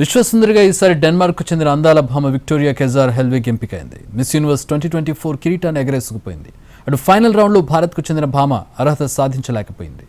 విశ్వసుందరిగా ఈసారి డెన్మార్క్ చెందిన అందాల భామ Victoria Kjaer హెల్విగ్ ఎంపికైంది. Miss Universe twenty twenty four కిరీటాన్ని ఎగరేసుకుపోయింది. అటు ఫైనల్ రౌండ్లో భారత్కు చెందిన భామ అర్హత సాధించలేకపోయింది.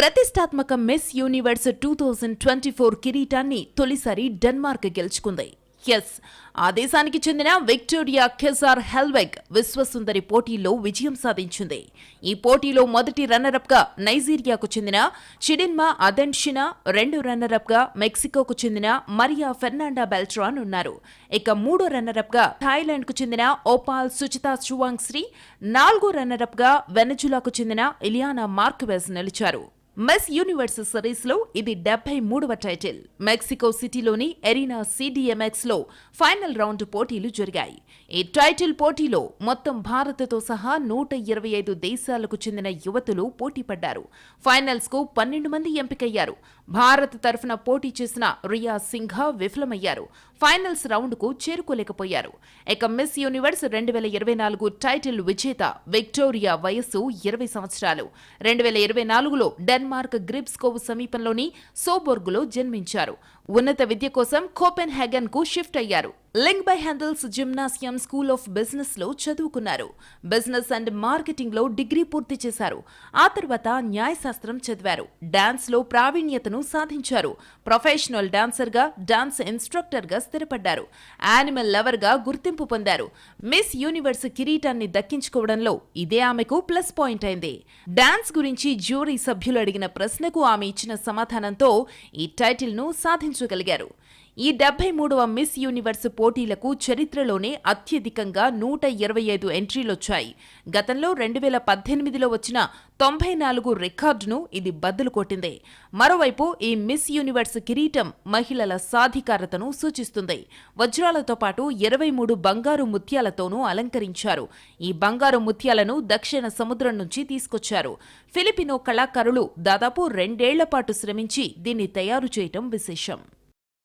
ప్రతిష్టాత్మక Miss Universe two thousand twenty four కిరీటాన్ని తొలిసారి డెన్మార్క్ గెలుచుకుంది. ఎస్ ఆ దేశానికి చెందిన విక్టోరియా కెసార్ హెల్వెగ్ విశ్వసుందరి పోటీలో విజయం సాధించింది. ఈ పోటీలో మొదటి రన్నరప్గా నైజీరియాకు చెందిన చిడిన్మా అదెన్షినా రెండు రన్నరప్గా మెక్సికోకు చెందిన మరియా ఫెర్నాండా బెల్ట్రాన్ ఉన్నారు. ఇక మూడో రన్నరప్గా థాయిలాండ్కు చెందిన ఓపాల్ సుచితా చువాంగ్ శ్రీ నాలుగో రన్నరప్గా వెనజులాకు చెందిన ఇలియానా మార్క్వెస్ నిలిచారు. మెస్ యూనివర్స్ సిరీస్లో ఇది డెబ్బై మూడవ టైటిల్. మెక్సికో సిటీలోని ఎరీనా సిడిఎంఎక్స్లో ఫైనల్ రౌండ్ పోటీలు జరిగాయి. ఈ టైటిల్ పోటీలో మొత్తం భారత్తో సహా నూట ఇరవై ఐదు దేశాలకు చెందిన యువతులు పోటీ పడ్డారు. ఫైనల్స్కు పన్నెండు మంది ఎంపికయ్యారు. భారత్ తరఫున పోటీ చేసిన రియా సింఘా విఫలమయ్యారు. ఫైనల్స్ రౌండ్కు చేరుకోలేకపోయారు. ఇక మిస్ యూనివర్స్ రెండు వేల ఇరవై నాలుగు టైటిల్ విజేత విక్టోరియా వయస్సు ఇరవై సంవత్సరాలు. రెండు వేల ఇరవై నాలుగులో డెన్ డెన్మార్క్ గ్రిబ్స్కోవ్ సమీపంలోని సోబోర్గులో జన్మించారు. ఉన్నత విద్య కోసం కోపెన్ హ్యాగన్కు షిఫ్ట్ అయ్యారు. Lyngby Handels gymnasium school of బిజినెస్లో చదువుకున్నారు. బిజినెస్ అండ్ మార్కెటింగ్లో డిగ్రీ పూర్తి చేశారు. ఆ తర్వాత న్యాయశాస్త్రం చదివారు. డాన్స్లో ప్రావీణ్యతను సాధించారు. ప్రొఫెషనల్ డాన్సర్గా డాన్స్ ఇన్స్ట్రక్టర్గా స్థిరపడ్డారు. యానిమల్ లవర్గా గుర్తింపు పొందారు. మిస్ యూనివర్స్ కిరీటాన్ని దక్కించుకోవడంలో ఇదే ఆమెకు ప్లస్ పాయింట్ అయింది. డాన్స్ గురించి జ్యూరీ సభ్యులు అడిగిన ప్రశ్నకు ఆమె ఇచ్చిన సమాధానంతో ఈ టైటిల్ను సాధించగలిగారు. ఈ డెబ్బై మూడవ మిస్ యూనివర్స్ పోటీలకు చరిత్రలోనే అత్యధికంగా నూట ఇరవై ఐదు ఎంట్రీలొచ్చాయి. గతంలో రెండు వేల పద్దెనిమిదిలో వచ్చిన తొంభై నాలుగు రికార్డును ఇది బద్దలు కొట్టింది. మరోవైపు ఈ మిస్ యూనివర్స్ కిరీటం మహిళల సాధికారతను సూచిస్తుంది. వజ్రాలతో పాటు ఇరవై మూడు బంగారు ముత్యాలతోనూ అలంకరించారు. ఈ బంగారు ముత్యాలను దక్షిణ సముద్రం నుంచి తీసుకొచ్చారు. ఫిలిపినో కళాకారులు దాదాపు రెండేళ్ళ పాటు శ్రమించి దీన్ని తయారు చేయటం విశేషం.